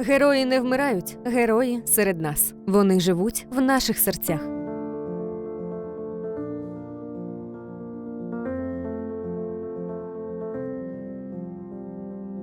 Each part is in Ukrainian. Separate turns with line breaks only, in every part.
Герої не вмирають, герої серед нас. Вони живуть в наших серцях.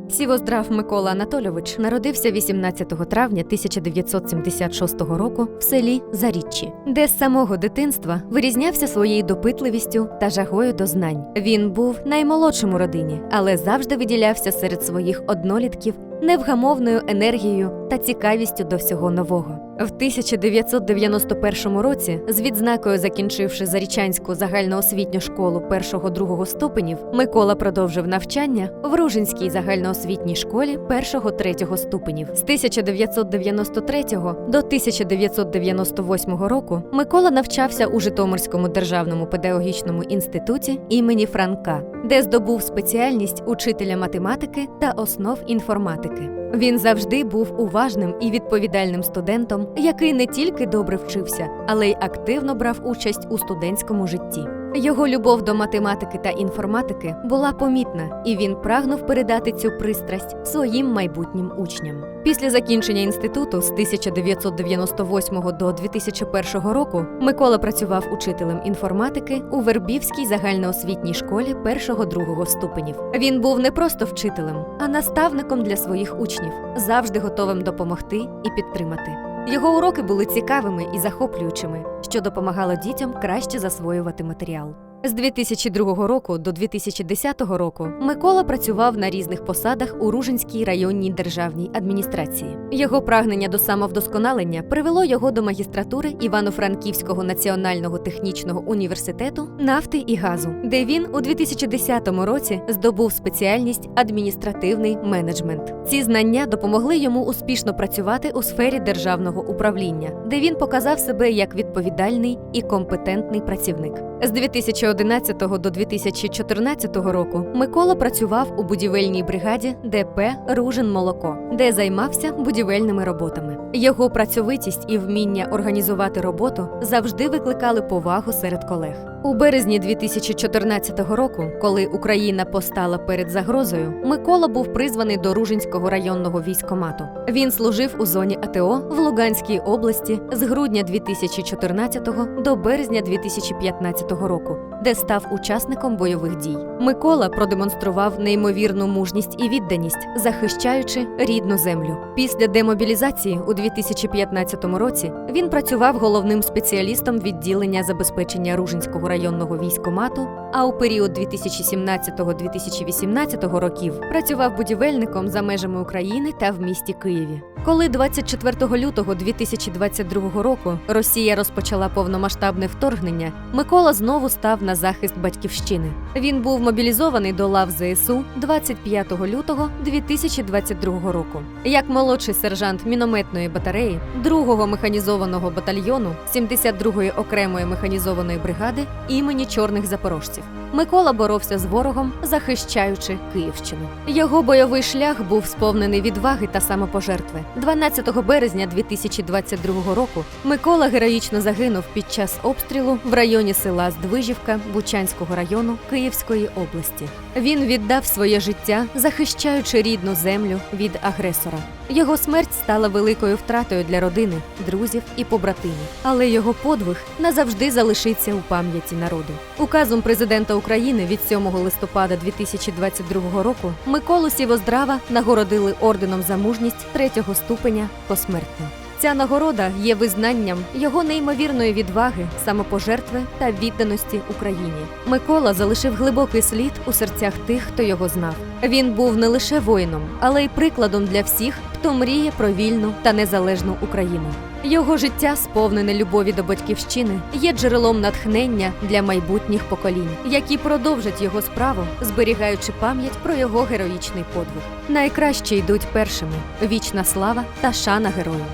Сівоздрав Микола Анатольович народився 18 травня 1976 року в селі Заріччі, де з самого дитинства вирізнявся своєю допитливістю та жагою до знань. Він був наймолодшим у родині, але завжди виділявся серед своїх однолітків невгамовною енергією та цікавістю до всього нового. В 1991 році, з відзнакою закінчивши Зарічанську загальноосвітню школу першого-другого ступенів, Микола продовжив навчання в Ружинській загальноосвітній школі першого-третього ступенів. З 1993 до 1998 року Микола навчався у Житомирському державному педагогічному інституті імені Франка, де здобув спеціальність учителя математики та основ інформатики. Він завжди був уважним і відповідальним студентом, який не тільки добре вчився, але й активно брав участь у студентському житті. Його любов до математики та інформатики була помітна, і він прагнув передати цю пристрасть своїм майбутнім учням. Після закінчення інституту з 1998 до 2001 року Микола працював учителем інформатики у Вербівській загальноосвітній школі першого-другого ступенів. Він був не просто вчителем, а наставником для своїх учнів, завжди готовим допомогти і підтримати. Його уроки були цікавими і захоплюючими, що допомагало дітям краще засвоювати матеріал. З 2002 року до 2010 року Микола працював на різних посадах у Ружинській районній державній адміністрації. Його прагнення до самовдосконалення привело його до магістратури Івано-Франківського національного технічного університету нафти і газу, де він у 2010 році здобув спеціальність адміністративний менеджмент. Ці знання допомогли йому успішно працювати у сфері державного управління, де він показав себе як відповідальний і компетентний працівник. З 2011 до 2014 року Микола працював у будівельній бригаді ДП Ружин Молоко, де займався будівельними роботами. Його працьовитість і вміння організувати роботу завжди викликали повагу серед колег. У березні 2014 року, коли Україна постала перед загрозою, Микола був призваний до Ружинського районного військомату. Він служив у зоні АТО в Луганській області з грудня 2014 до березня 2015 року, де став учасником бойових дій. Микола продемонстрував неймовірну мужність і відданість, захищаючи рідну землю. Після демобілізації у 2015 році він працював головним спеціалістом відділення забезпечення Ружинського районного військомату. А у період 2017-2018 років працював будівельником за межами України та в місті Києві. Коли 24 лютого 2022 року Росія розпочала повномасштабне вторгнення, Микола знову став на захист батьківщини. Він був мобілізований до лав ЗСУ 25 лютого 2022 року. Як молодший сержант мінометної батареї 2-го механізованого батальйону 72-ї окремої механізованої бригади імені чорних запорожців. Микола боровся з ворогом, захищаючи Київщину. Його бойовий шлях був сповнений відваги та самопожертви. 12 березня 2022 року Микола героїчно загинув під час обстрілу в районі села Здвижівка Бучанського району Київської області. Він віддав своє життя, захищаючи рідну землю від агресора. Його смерть стала великою втратою для родини, друзів і побратимів, але його подвиг назавжди залишиться у пам'яті народу. Указом президента України від 7 листопада 2022 року Миколу Сівоздрава нагородили орденом за мужність третього ступеня посмертно. Ця нагорода є визнанням його неймовірної відваги, самопожертви та відданості Україні. Микола залишив глибокий слід у серцях тих, хто його знав. Він був не лише воїном, але й прикладом для всіх, хто мріє про вільну та незалежну Україну. Його життя, сповнене любові до батьківщини, є джерелом натхнення для майбутніх поколінь, які продовжать його справу, зберігаючи пам'ять про його героїчний подвиг. Найкраще йдуть першими: вічна слава та шана герою.